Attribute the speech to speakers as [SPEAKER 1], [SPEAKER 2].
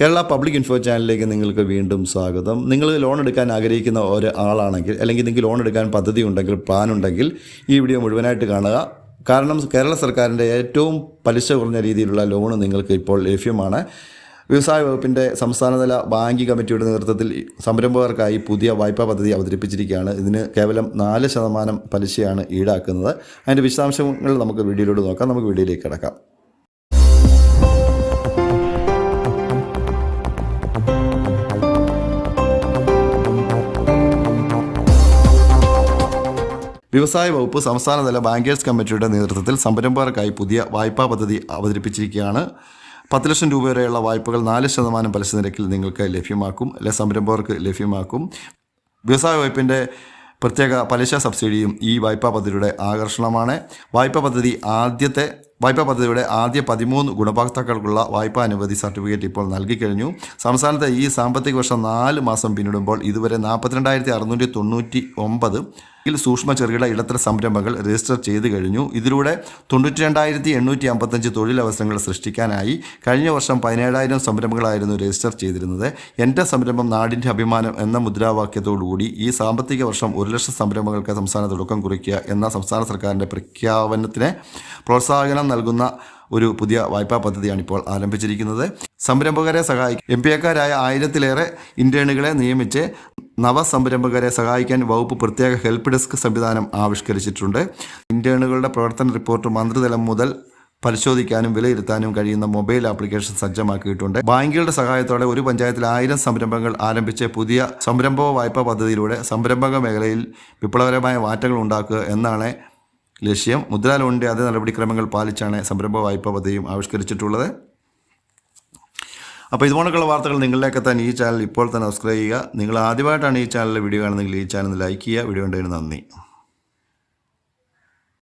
[SPEAKER 1] Kerala public info ചാനലിലേക്ക് നിങ്ങൾക്ക് വീണ്ടും സ്വാഗതം. നിങ്ങൾ ലോൺ എടുക്കാൻ ആഗ്രഹിക്കുന്ന ഒരാളാണെങ്കിൽ അല്ലെങ്കിൽ നിങ്ങൾക്ക് ലോൺ എടുക്കാൻ പദ്ധതി ഉണ്ടെങ്കിൽ പ്ലാൻ ഉണ്ടെങ്കിൽ ഈ വീഡിയോ മുഴുവനായിട്ട് കാണുക. കാരണം കേരള സർക്കാരിന്റെ ഏറ്റവും പലിശ കുറഞ്ഞ രീതിയിലുള്ള ലോൺ നിങ്ങൾക്ക് ഇപ്പോൾ ലഭ്യമാണ്. വ്യവസായ വകുപ്പിന്റെ സംസ്ഥാനതല ബാങ്ക് കമ്മിറ്റിയുടെ നേതൃത്വത്തിൽ സംരംഭകർക്കായി പുതിയ വായ്പാ പദ്ധതി അവതരിപ്പിച്ചിരിക്കുകയാണ്. ഇതിന് കേവലം നാല് ശതമാനം പലിശയാണ് ഈടാക്കുന്നത്. അതിന്റെ വിശദാംശങ്ങൾ നമുക്ക് വീഡിയോയിലൂടെ നോക്കാം. നമുക്ക് വീഡിയോയിലേക്ക് കിടക്കാം. വ്യവസായ വകുപ്പ് സംസ്ഥാനതല ബാങ്കേഴ്സ് കമ്മിറ്റിയുടെ നേതൃത്വത്തിൽ സംരംഭകർക്കായി പുതിയ വായ്പാ പദ്ധതി അവതരിപ്പിച്ചിരിക്കുകയാണ്. പത്ത് ലക്ഷം രൂപ വരെയുള്ള വായ്പകൾ നാല് ശതമാനം പലിശ നിരക്കിൽ നിങ്ങൾക്ക് ലഭ്യമാക്കും അല്ലെ സംരംഭകർക്ക് ലഭ്യമാക്കും. വ്യവസായ വകുപ്പിന്റെ പ്രത്യേക പലിശ സബ്സിഡിയും ഈ വായ്പാ പദ്ധതിയുടെ ആകർഷണമാണ്. വായ്പാ പദ്ധതി ആദ്യത്തെ വായ്പാ പദ്ധതിയുടെ ആദ്യ പതിമൂന്ന് ഗുണഭോക്താക്കൾക്കുള്ള വായ്പാ അനുമതി സർട്ടിഫിക്കറ്റ് ഇപ്പോൾ നൽകിക്കഴിഞ്ഞു സംസ്ഥാനത്തെ ഈ സാമ്പത്തിക വർഷം നാല് മാസം പിന്നിടുമ്പോൾ ഇതുവരെ നാൽപ്പത്തിരണ്ടായിരത്തി അറുന്നൂറ്റി തൊണ്ണൂറ്റി ഒമ്പത് ിൽ സൂക്ഷ്മ ചെറുകിട ഇടത്തര സംരംഭങ്ങൾ രജിസ്റ്റർ ചെയ്തു കഴിഞ്ഞു. ഇതിലൂടെ തൊണ്ണൂറ്റി രണ്ടായിരത്തി എണ്ണൂറ്റി അമ്പത്തഞ്ച് തൊഴിലവസരങ്ങൾ സൃഷ്ടിക്കാനായി കഴിഞ്ഞ വർഷം പതിനേഴായിരം സംരംഭങ്ങളായിരുന്നു രജിസ്റ്റർ ചെയ്തിരുന്നത്. എന്റെ സംരംഭം നാടിന്റെ അഭിമാനം എന്ന മുദ്രാവാക്യത്തോടുകൂടി ഈ സാമ്പത്തിക വർഷം ഒരു ലക്ഷം സംരംഭങ്ങൾക്ക് സംസ്ഥാന തുടക്കം കുറിക്കുക എന്ന സംസ്ഥാന സർക്കാരിന്റെ പ്രഖ്യാപനത്തിന് പ്രോത്സാഹനം നൽകുന്ന ഒരു പുതിയ വായ്പാ പദ്ധതിയാണ് ഇപ്പോൾ ആരംഭിച്ചിരിക്കുന്നത്. സംരംഭകരെ സഹായിക്കും എം പി എക്കാരായ ആയിരത്തിലേറെ ഇന്റേണുകളെ നിയമിച്ച് നവസംരംഭകരെ സഹായിക്കാൻ വകുപ്പ് പ്രത്യേക ഹെൽപ്പ് ഡെസ്ക് സംവിധാനം ആവിഷ്കരിച്ചിട്ടുണ്ട്. ഇന്റേണുകളുടെ പ്രവർത്തന റിപ്പോർട്ട് മന്ത്രിതലം മുതൽ പരിശോധിക്കാനും വിലയിരുത്താനും കഴിയുന്ന മൊബൈൽ ആപ്ലിക്കേഷൻ സജ്ജമാക്കിയിട്ടുണ്ട്. ബാങ്കുകളുടെ സഹായത്തോടെ ഒരു പഞ്ചായത്തിൽ ആയിരം സംരംഭങ്ങൾ ആരംഭിച്ച പുതിയ സംരംഭ വായ്പാ പദ്ധതിയിലൂടെ സംരംഭക മേഖലയിൽ വിപ്ലവകരമായ മാറ്റങ്ങൾ ഉണ്ടാക്കുക എന്നാണ് ലക്ഷ്യം. മുദ്രാ ലോണിന്റെ അതേ നടപടിക്രമങ്ങൾ പാലിച്ചാണ് സംരംഭ വായ്പാ പദ്ധതിയും ആവിഷ്കരിച്ചിട്ടുള്ളത്. അപ്പോൾ ഇതുപോലുള്ള വാർത്തകൾ നിങ്ങളിലേക്ക് തന്നെ ഈ ചാനൽ ഇപ്പോൾ തന്നെ സബ്സ്ക്രൈബ് ചെയ്യുക. നിങ്ങൾ ആദ്യമായിട്ടാണ് ഈ ചാനലിലെ വീഡിയോ കാണുന്നതെങ്കിൽ ഈ ചാനൽ ലൈക്ക് ചെയ്യുക. വീഡിയോ ഉണ്ടെങ്കിൽ നന്ദി.